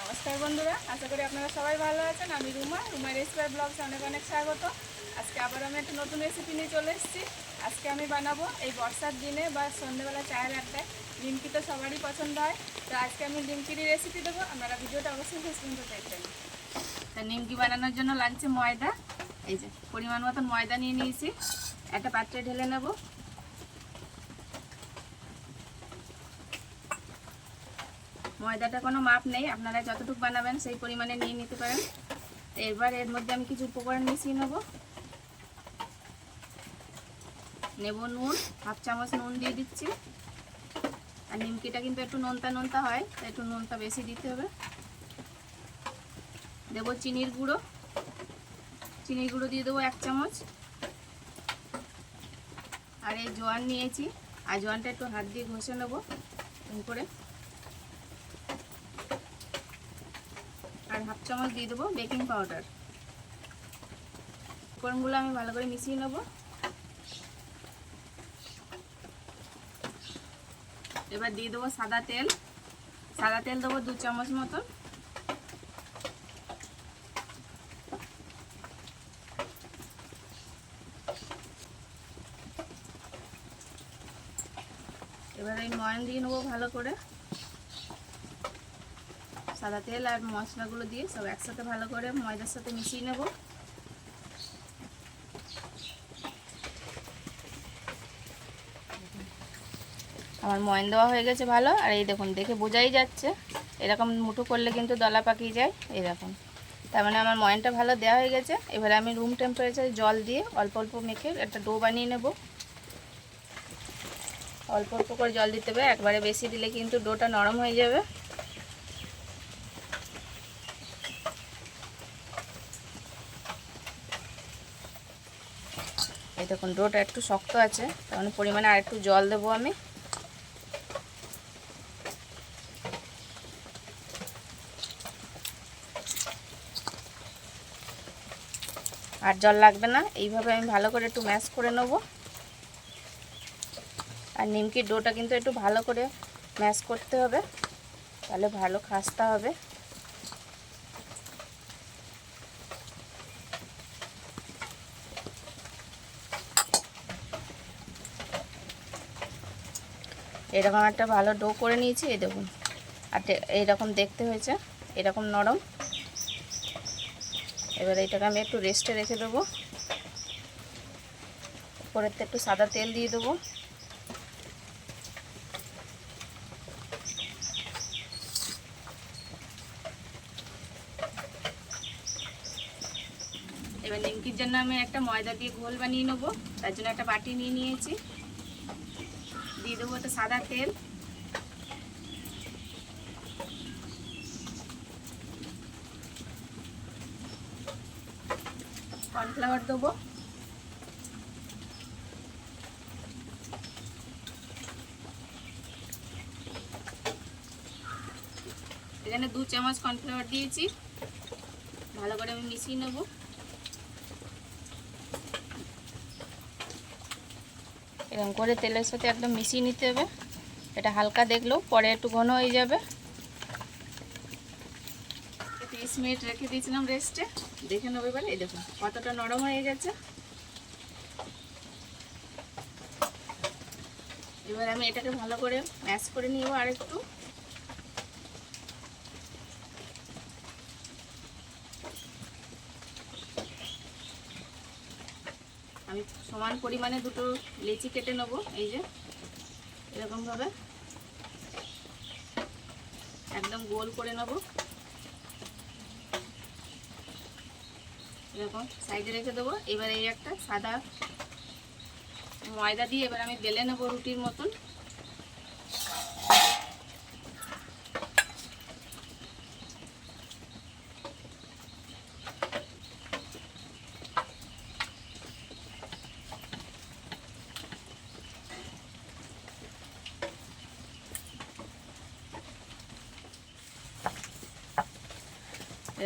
নমস্কার বন্ধুরা, আশা করি আপনারা সবাই ভালো আছেন। আমি রুমা রুমা রেসিপি ব্লগসে অনেক অনেক স্বাগত। আজকে আবার আমি একটা নতুন রেসিপি নিয়ে চলে এসেছি। আজকে আমি বানাবো এই বর্ষার দিনে বা সন্ধ্যেবেলা চায়ের আড্ডায়। ডিমকি তো সবারই পছন্দ হয়। তো আজকে আমি ডিমকির রেসিপি দেবো। আপনারা ভিডিওটা অবশ্যই শেষ পর্যন্ত দেখবেন। তা নিমকি বানানোর জন্য লাগছে ময়দা। এই যে, পরিমাণ মতন ময়দা নিয়ে নিয়েছি। একটা পাত্রে ঢেলে নেব। ময়দাটা কোনো মাপ নেই। আপনারা যতটুকু বানাবেন সেই পরিমাণে নিয়ে নিতে পারেন। এবার এর মধ্যে আমি কিছু উপকরণ মিশিয়ে নেব। নেব নুন, হাফ চামচ নুন দিয়ে দিচ্ছি। আর নিমকিটা কিন্তু একটু নোনতা নোনতা হয়, তাই একটু নুনটা বেশি দিতে হবে। দেবো চিনির গুঁড়ো। চিনির গুঁড়ো দিয়ে দেবো এক চামচ। আর এই জোয়ান নিয়েছি। আর জোয়ানটা একটু হাত দিয়ে ঘষে নেব করে আর হাফ চামচ দিয়ে দেবো বেকিং পাউডার। উপকরণগুলো আমি ভালো করে মিশিয়ে নেব। এবার দিয়ে দেবো সাদা তেল। সাদা তেল দেবো দু চামচ মতন এবার এই ময়ান দিয়ে নেব ভালো করে। সাদা তেল আর মশলাগুলো দিয়ে সব একসাথে ভালো করে ময়দার সাথে মিশিয়ে নেব। আমার ময়ন দেওয়া হয়ে গেছে ভালো, আর এই দেখুন, দেখে বোঝাই যাচ্ছে। এরকম মুঠো করলে কিন্তু দলা পাকিয়ে যায় এরকম তার মানে আমার ময়নটা ভালো দেওয়া হয়ে গেছে। এবারে আমি রুম টেম্পারেচারে জল দিয়ে অল্প অল্প মেখে একটা ডো বানিয়ে নেব। অল্প অল্প করে জল দিতে হবে, একবারে বেশি দিলে কিন্তু ডোটা নরম হয়ে যাবে। এই দেখুন, ডোটা একটু শক্ত আছে, তার মানে পরিমাণে আর একটু জল দেবো আমি। আর জল লাগবে না, এইভাবে আমি ভালো করে একটু ম্যাশ করে নেব। আর নিমকির ডোটা কিন্তু একটু ভালো করে ম্যাশ করতে হবে, তাহলে ভালো খাস্তা হবে। এরকম একটা ভালো ডো করে নিয়েছি, এই দেখুন। আর এইরকম দেখতে হয়েছে, এরকম নরম। এবার এইটাকে আমি একটু রেস্টে রেখে দেবো। উপরের তো একটু সাদা তেল দিয়ে দেবো। এবার নিমকির জন্য আমি একটা ময়দা দিয়ে ঘোল বানিয়ে নেব, তার জন্য একটা বাটি নিয়ে নিয়েছি। দিয়ে দেবো একটা সাদা তেল। কর্নফ্লাওয়ার দেবো। এখানে দু চামচ কর্নফ্লাওয়ার দিয়েছি। ভালো করে আমি মিশিয়ে নেব। এরকম করে তেলের সাথে একদম মিশিয়ে নিতে হবে। এটা হালকা দেখলেও পরে একটু ঘন হয়ে যাবে। তিরিশ মিনিট রেখে দিয়েছিলাম রেস্টে। দেখে নেব এবার। এই দেখুন কতটা নরম হয়ে গেছে। এবার আমি এটাকে ভালো করে ম্যাশ করে নিব আর একটু আমি সমান পরিমাণে দুটো লেচি কেটে নেব, এই যে, এরকমভাবে। একদম গোল করে নেব। এরকম সাইডে রেখে দেবো। এবার এই একটা সাদা ময়দা দিয়ে এবার আমি বেলে নেব রুটির মতন।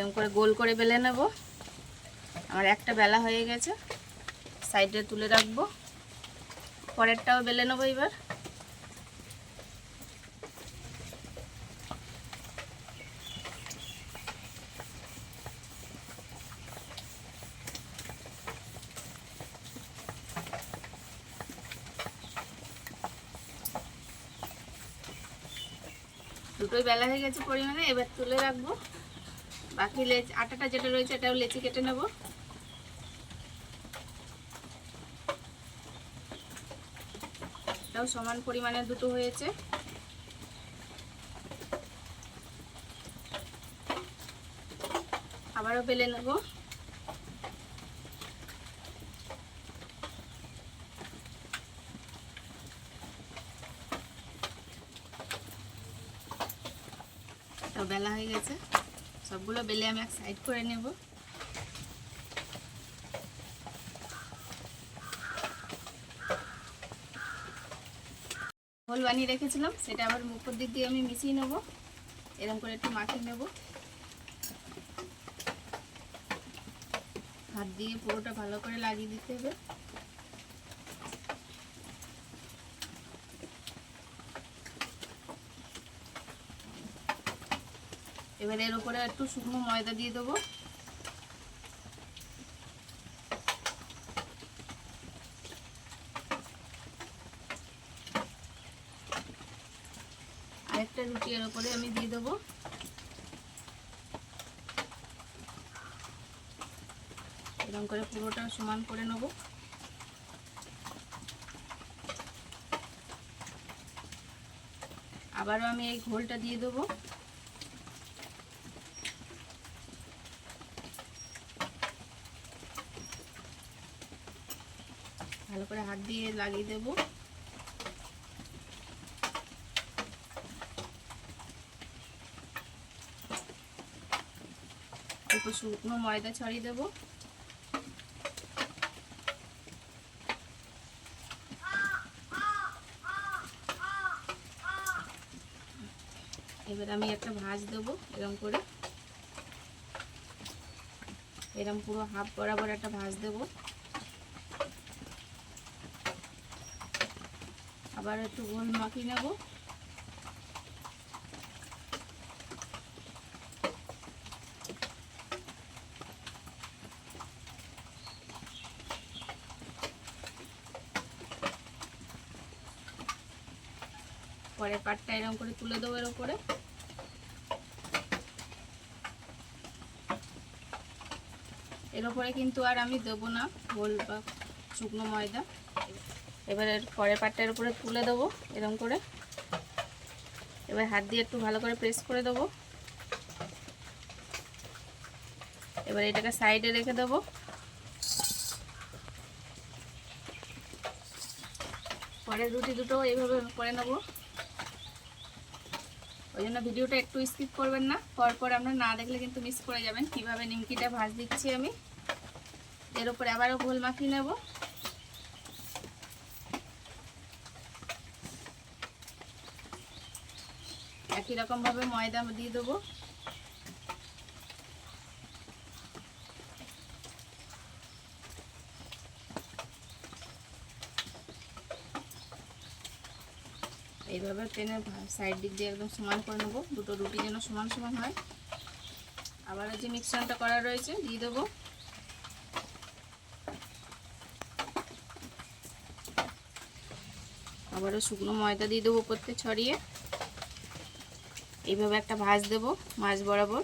এরকম করে গোল করে বেলে নেব। আমার একটা বেলা হয়ে গেছে সাইডে তুলে রাখব। পরেরটাও বেলে নেব এবার। দুটোই বেলা হয়ে গেছে পরিমাণে, এবার তুলে রাখব। বাকি লেচ, আটাটা যেটা রয়েছে এটাও লেচি কেটে নেব। এটাও সমান পরিমাণে দুটো হয়েছে। আবারও বেলে নেব। বেলা হয়ে গেছে। সবগুলো বেলে আমি এক সাইড করে নেব। হোল বানিয়ে রেখেছিলাম, সেটা আবার মুখের দিক দিয়ে আমি মিশিয়ে নেব। এরকম করে একটু মাখিয়ে নেব। হাত দিয়ে পুরোটা ভালো করে লাগিয়ে দিতে হবে। এবার এর উপরে একটু শুকনো ময়দা দিয়ে দেবো। আরেকটা রুটি এর উপরে আমি দিয়ে দেবো। এরকম করে পুরোটা সমান করে নেব। আবারও আমি এই ঘোলটা দিয়ে দেবো। ভালো করে হাত দিয়ে লাগিয়ে দেব। একটু শুকনো ময়দা ছড়িয়ে দেবো। এবার আমি একটা ভাঁজ দেবো এরকম করে। এরকম পুরো হাফ বরাবর একটা ভাঁজ দেবো। আবার একটু গোল মাখিয়ে নেব। পরে পাটটা এরকম করে তুলে দেবো এর উপরে। এর উপরে কিন্তু আর আমি দেবো না গোল বা শুকনো ময়দা। এবারে পরের পাটটার উপরে তুলে দেবো এরকম করে। এবার হাত দিয়ে একটু ভালো করে প্রেস করে দেবো। এবার এটাকে সাইডে রেখে দেবো। পরে রুটি দুটো এইভাবে করে নেব। ওই জন্য ভিডিওটা একটু স্কিপ করবেন না। পরপর আপনারা না দেখলে কিন্তু মিস করে যাবেন। কীভাবে নিমকিটা ভাজ দিচ্ছি আমি। এর উপরে আবারও ঘোল মাখিয়ে নেব। একই রকম ভাবে ময়দা দিয়ে দেবো। এইভাবে টেনে সাইড দিক দিয়ে একদম সমান করে নেব। দুটো রুটি যেন সমান সমান হয়। আবার যে মিক্সচারটা করা রয়েছে, দিয়ে দেবো। আবারও শুকনো ময়দা দিয়ে দেবো উপরতে ছড়িয়ে। এইভাবে একটা ভাজ দেব, মাছ বরাবর।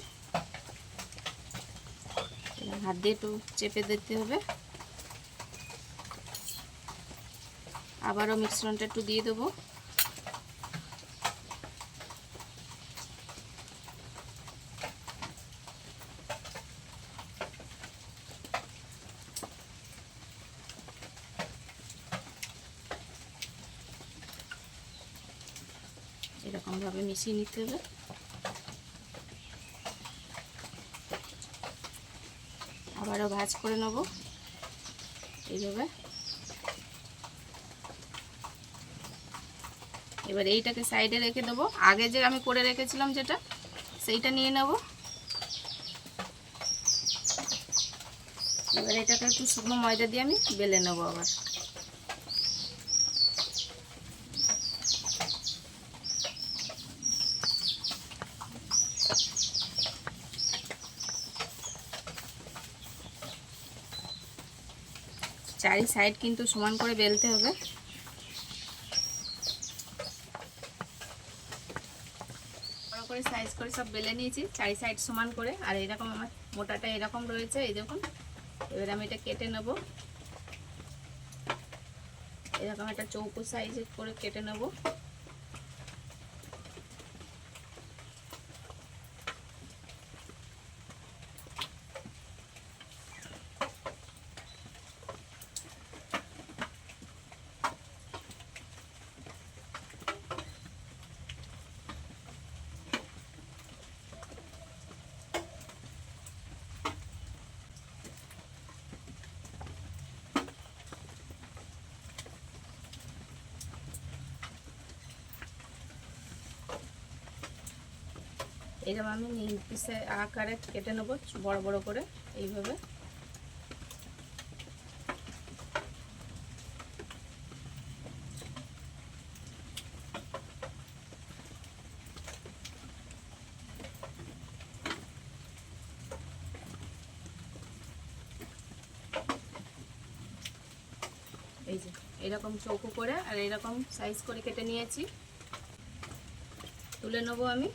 হাত দিয়ে একটু চেপে দিতে হবে। আবারও মিশ্রণটা একটু দিয়ে দেবো। এরকমভাবে মিশিয়ে নিতে হবে। আবারও ভাজ করে নেব। এইভাবে। এবার এইটাকে সাইডে রেখে দেবো। আগে যে আমি করে রেখেছিলাম যেটা, সেইটা নিয়ে নেব। এবার এটাকে একটু শুকনো ময়দা দিয়ে আমি বেলে নেব আবার। চারি সাইড কিন্তু সমান করে বেলতে হবে। বড় করে সাইজ করে সব বেলে নিয়েছি, চারি সাইড সমান করে। আর এরকম আমার মোটাটা এরকম রয়েছে, এই দেখুন। এবার আমি এটা কেটে নেব। এরকম একটা চৌকো সাইজ করে কেটে নেব। এরকম আমি নীল পিসে আকারে কেটে নেব, বড় বড় করে, এইভাবে। এই যে, এরকম চৌকো করে আর এরকম সাইজ করে কেটে নিয়েছি। তুলে নেব আমি।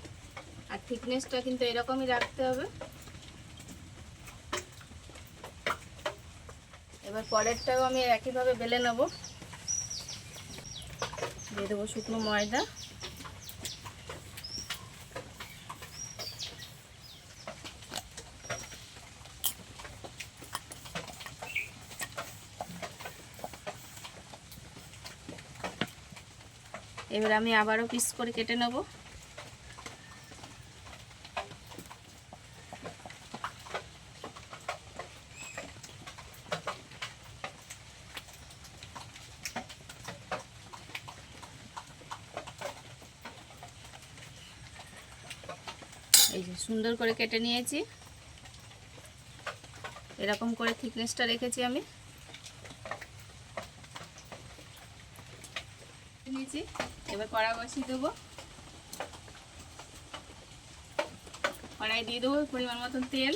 আর থিকনেসটা কিন্তু এরকমই রাখতে হবে। এবার পরেরটাও আমি একইভাবে বেলে নেব। দিয়ে দেবো শুকনো ময়দা। এবার আমি আবারও পিস করে কেটে নেব এই যে সুন্দর করে কেটে নিয়েছি। এরকম করে থিকনেসটা রেখেছি আমি। নিয়েছি, এবার কড়া বসিয়ে দেবো। কড়াই দিয়ে দেবো পরিমাণ মতন তেল।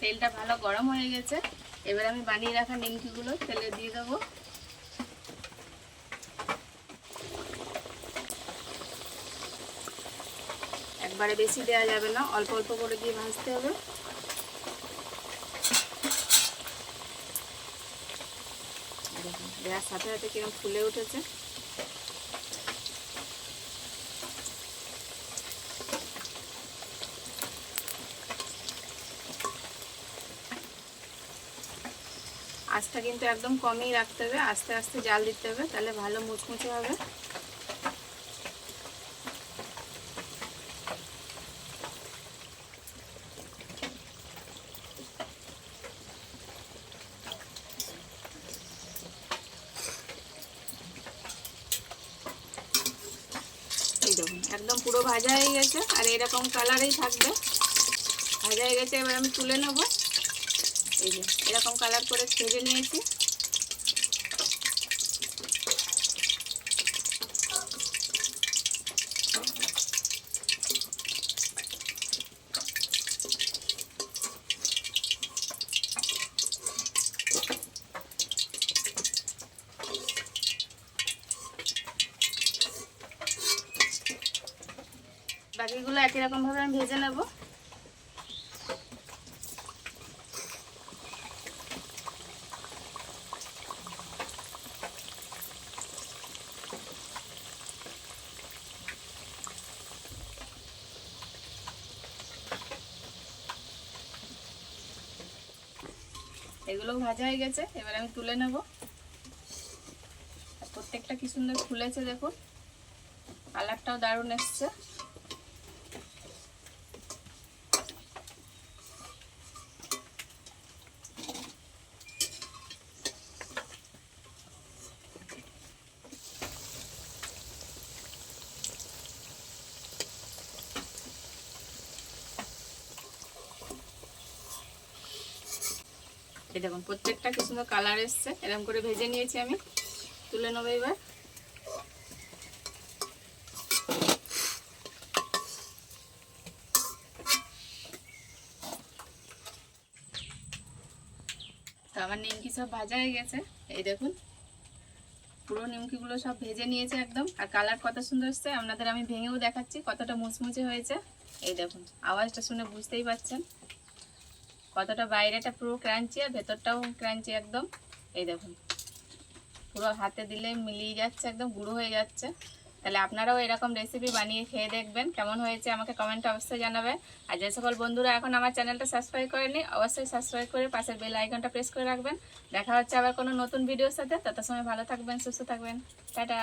তেলটা ভালো গরম হয়ে গেছে। এবার আমি বানিয়ে রাখা নিমকিগুলো তেলে দিয়ে দেবো। একবারে বেশি দেওয়া যাবে না, অল্প অল্প করে দিয়ে ভাজতে হবে। দেওয়ার সাথে সাথে কিরম ফুলে উঠেছে। কিন্তু একদম কমই রাখতে হবে, আস্তে আস্তে জাল দিতে হবে, তাহলে ভালো মুচমুচে হবে। একদম পুরো ভাজা হয়ে গেছে, আর এরকম কালারেই থাকবে। ভাজা হয়ে গেছে, এবার আমি তুলে নেব। এই যে এরকম কালার করে ছেড়ে নিয়েছি। বাকিগুলো একই রকমভাবে আমি ভেজে নেব। এগুলো ভাজা হয়ে গেছে, এবার আমি তুলে নেব। প্রত্যেকটা কি সুন্দর খুলেছে দেখুন। কালারটাও দারুণ এসছে। এই দেখুন, প্রত্যেকটা কি সুন্দর কালার এসছে। এরকম করে ভেজে নিয়েছি আমি। তুলে নেব এবার। তো আমার নিমকি সব ভাজা হয়ে গেছে। এই দেখুন, পুরো নিমকিগুলো সব ভেজে নিয়েছে একদম। আর কালার কত সুন্দর এসছে, আপনাদের আমি ভেঙেও দেখাচ্ছি কতটা মুচমুচে হয়েছে। এই দেখুন, আওয়াজটা শুনে বুঝতেই পারছেন। কতটা বাইরেটা পুরো ক্রাঞ্চি আর ভেতরটাও ক্রাঞ্চি একদম। এই দেখুন, পুরো হাতে দিলে মিলিয়ে যাচ্ছে, একদম গুঁড়ো হয়ে যাচ্ছে। তাহলে আপনারাও এরকম রেসিপি বানিয়ে খেয়ে দেখবেন, কেমন হয়েছে আমাকে কমেন্টে অবশ্যই জানাবে। আর যে সকল বন্ধুরা এখন আমার চ্যানেলটা সাবস্ক্রাইব করেনি অবশ্যই সাবস্ক্রাইব করে পাশের বেল আইকনটা প্রেস করে রাখবেন। দেখা হচ্ছে আবার কোনো নতুন ভিডিওর সাথে তত সময় ভালো থাকবেন, সুস্থ থাকবেন। টাটা!